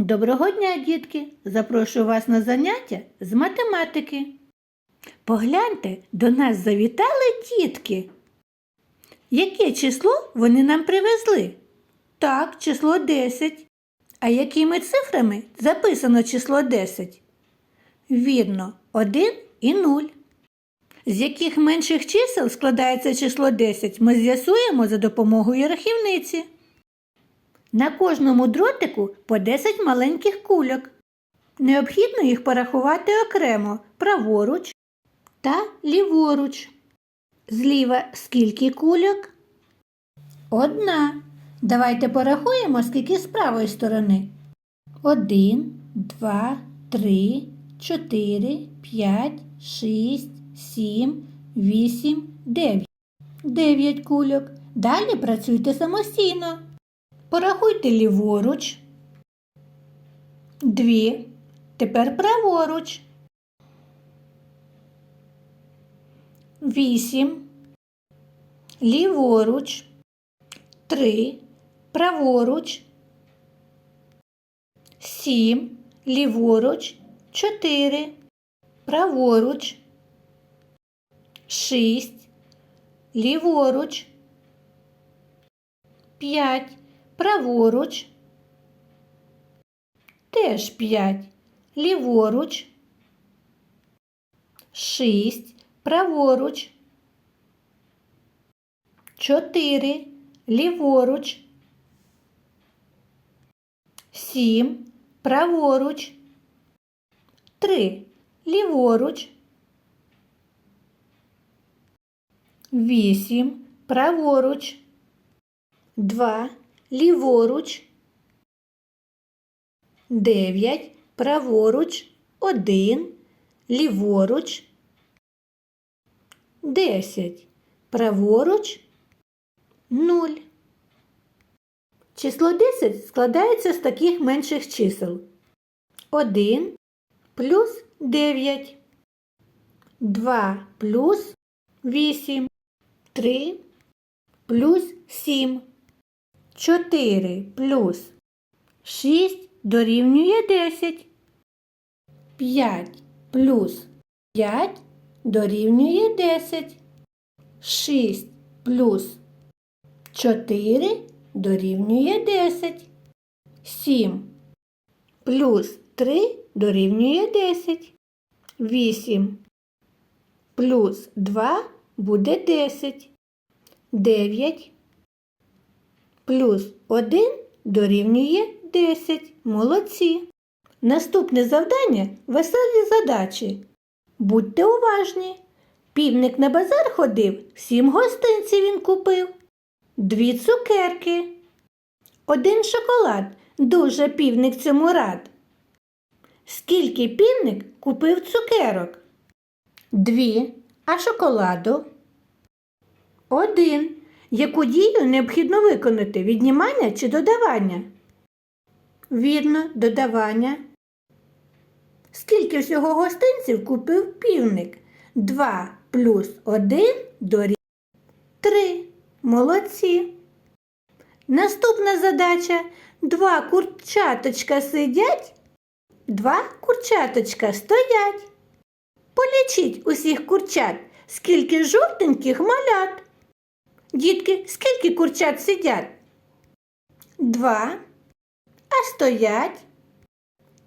Доброго дня, дітки! Запрошую вас на заняття з математики. Погляньте, до нас завітали дітки. Яке число вони нам привезли? Так, число 10. А якими цифрами записано число 10? Вірно, 1 і 0. З яких менших чисел складається число 10, ми з'ясуємо за допомогою рахівниці. На кожному дротику по 10 маленьких кульок. Необхідно їх порахувати окремо праворуч та ліворуч. Зліва скільки кульок? Одна. Давайте порахуємо, скільки з правої сторони. Один, два, три, чотири, п'ять, шість, сім, вісім, дев'ять. Дев'ять кульок. Далі працюйте самостійно. Порахуйте ліворуч. Дві. Тепер праворуч. Вісім. Ліворуч. Три. Праворуч. Сім. Ліворуч. Чотири. Праворуч. Шість. Ліворуч. П'ять. Праворуч. Теж п'ять. Ліворуч. Шість. Праворуч. Чотири. Ліворуч. Сім. Праворуч. Три. Ліворуч. Вісім. Праворуч. Два. Ліворуч. Дев'ять. Праворуч. Один. Ліворуч. Десять. Праворуч. Нуль. Число 10 складається з таких менших чисел. 1 плюс 9. 2 плюс 8. 3 плюс 7. 4 плюс 6 дорівнює 10. 5 плюс 5 дорівнює 10. 6 плюс 4 дорівнює 10. 7 плюс 3 дорівнює 10. 8 плюс 2 буде 10. 9 плюс 1 дорівнює 10. Молодці. Наступне завдання веселі задачі. Будьте уважні. Півник на базар ходив, сім гостинців він купив. Дві цукерки. Один шоколад. Дуже півник цьому рад. Скільки півник купив цукерок? Дві. А шоколаду? Один. Яку дію необхідно виконати? Віднімання чи додавання? Вірно, додавання. Скільки всього гостинців купив півник? Два плюс один дорівнює три. Молодці. Наступна задача. Два курчаточка сидять, два курчаточка стоять. Полічіть усіх курчат, скільки жовтеньких малят. Дітки, скільки курчат сидять? Два. А стоять?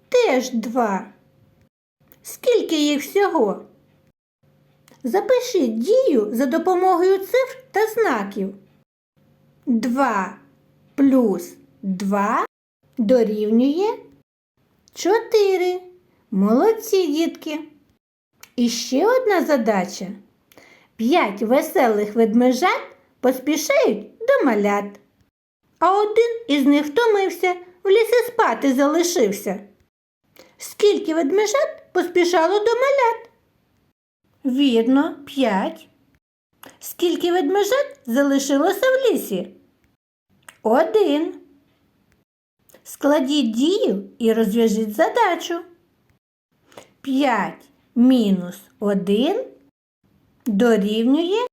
Теж два. Скільки їх всього? Запишіть дію за допомогою цифр та знаків. 2 плюс 2 дорівнює 4. Молодці, дітки. І ще одна задача. П'ять веселих ведмежат поспішають до малят. А один із них втомився, в лісі спати залишився. Скільки ведмежат поспішало до малят? Вірно, п'ять. Скільки ведмежат залишилося в лісі? Один. Складіть дію і розв'яжіть задачу. П'ять мінус один дорівнює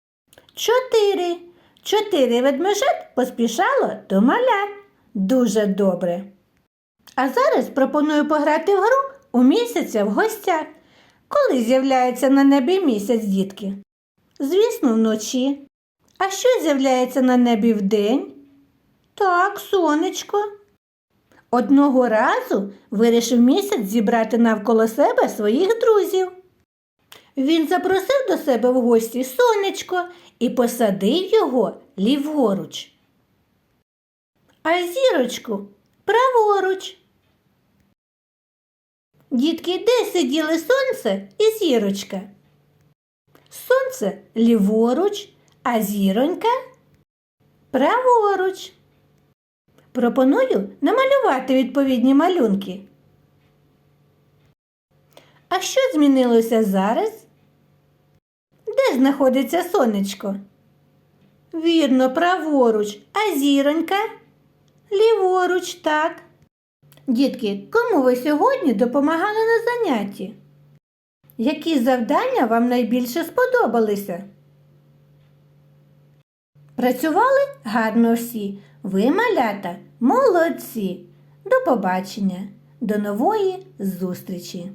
чотири. Чотири ведмежат поспішало до малят. Дуже добре. А зараз пропоную пограти в гру у місяця в гостях. Коли з'являється на небі місяць, дітки? Звісно, вночі. А що з'являється на небі вдень? Так, сонечко. Одного разу вирішив місяць зібрати навколо себе своїх друзів. Він запросив до себе в гості сонечко і посадив його ліворуч. А зірочку праворуч. Дітки, де сиділи сонце і зірочка? Сонце ліворуч, а зіронька праворуч. Пропоную намалювати відповідні малюнки. А що змінилося зараз? Де знаходиться сонечко? Вірно, праворуч, а зіронька? Ліворуч, так. Дітки, кому ви сьогодні допомагали на занятті? Які завдання вам найбільше сподобалися? Працювали гарно всі. Ви, малята, молодці. До побачення, до нової зустрічі!